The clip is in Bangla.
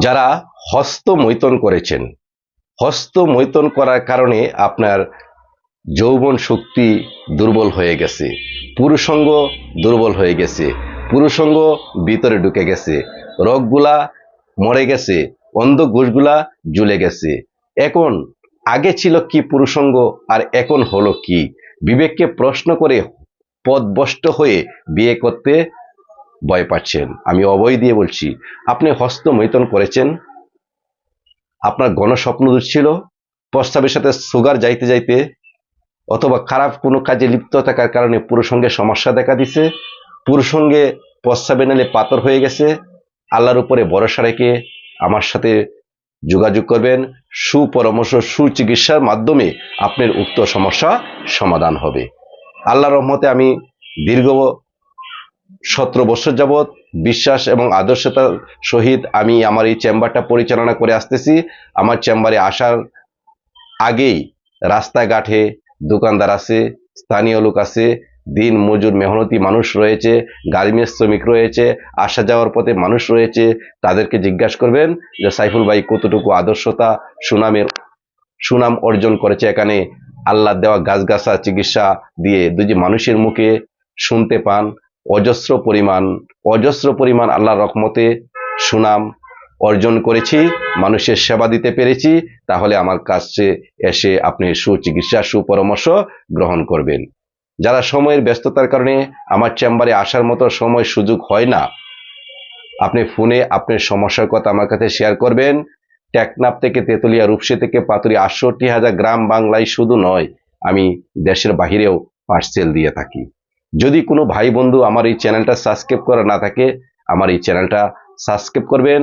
যারা হস্ত মৈতন করেছেন। হস্ত মৈতন করার কারণে আপনার যৌবন শক্তি দুর্বল হয়ে গেছে, পুরুষঙ্গ দুর্বল হয়ে গেছে, পুরুষঙ্গ ভিতরে ঢুকে গেছে, রগগুলা মরে গেছে, অন্ধ ঘুষগুলা জ্বলে গেছে। এখন আগে ছিল কি পুরুষঙ্গ আর এখন হলো কি? বিবেককে প্রশ্ন করে পদভষ্ট হয়ে বিয়ে করতে ভয় পাচ্ছেন। আমি অবয় দিয়ে বলছি, আপনি হস্তমৈথন করেছেন। আপনার গণস্বপ্ন ছিল। প্রস্তাবের সাথে সুগার যাইতে যাইতে অথবা খারাপ কোনো কাজে লিপ্ত থাকার কারণে পুরুষঙ্গে সমস্যা দেখা দিছে। পুরুষঙ্গে প্রস্তাবে নালে পাথর হয়ে গেছে। আল্লাহর উপরে ভরসা রেখে আমার সাথে যোগাযোগ করবেন। সুপরামর্শ, সুচিকিৎসার মাধ্যমে আপনার উক্ত সমস্যা সমাধান হবে। আল্লাহর রহমতে আমি দীর্ঘ সতেরো বছর যাবৎ বিশ্বাস এবং আদর্শতার সহিত আমি আমার এই চেম্বারটা পরিচালনা করে আসতেছি। আমার চেম্বারে আসার আগেই রাস্তাঘাটে দোকানদার আছে, স্থানীয় লোক আছে, দিন, মজুর, মেহনতি মানুষ রয়েছে গার্মেন্টস শ্রমিক রয়েছে, আসা যাওয়ার পথে মানুষ রয়েছে, তাদেরকে জিজ্ঞাসা করবেন যে, সাইফুল ভাই, কতটুকু আদর্শতা, সুনামের, সুনাম অর্জন করেছে এখানে? আল্লাহ দেওয়া গাছগাছা, চিকিৎসা দিয়ে দুজি মানুষের মুখে শুনতে পান অজস্র পরিমাণ অজস্র পরিমাণ আল্লাহর রকমতে সুনাম অর্জন করেছি, মানুষের সেবা দিতে পেরেছি, তাহলে আমার কাছে এসে আপনি সুচিকিৎসা, সুপরামর্শ গ্রহণ করবেন। যারা সময়ের ব্যস্ততার কারণে আমার চেম্বারে আসার মতো সময় সুযোগ হয় না, আপনি ফোনে আপনার সমস্যার কথা আমার কাছে শেয়ার করবেন। টেকনাফ থেকে তেতুলিয়া, রূপসী থেকে পাতুরি আটষট্টি হাজার গ্রাম বাংলায় শুধু নয়, আমি দেশের বাহিরেও পার্সেল দিয়ে থাকি। যদি কোনো ভাই বন্ধু আমার এই চ্যানেলটা সাবস্ক্রাইব করা না থাকে, আমার এই চ্যানেলটা সাবস্ক্রাইব করবেন।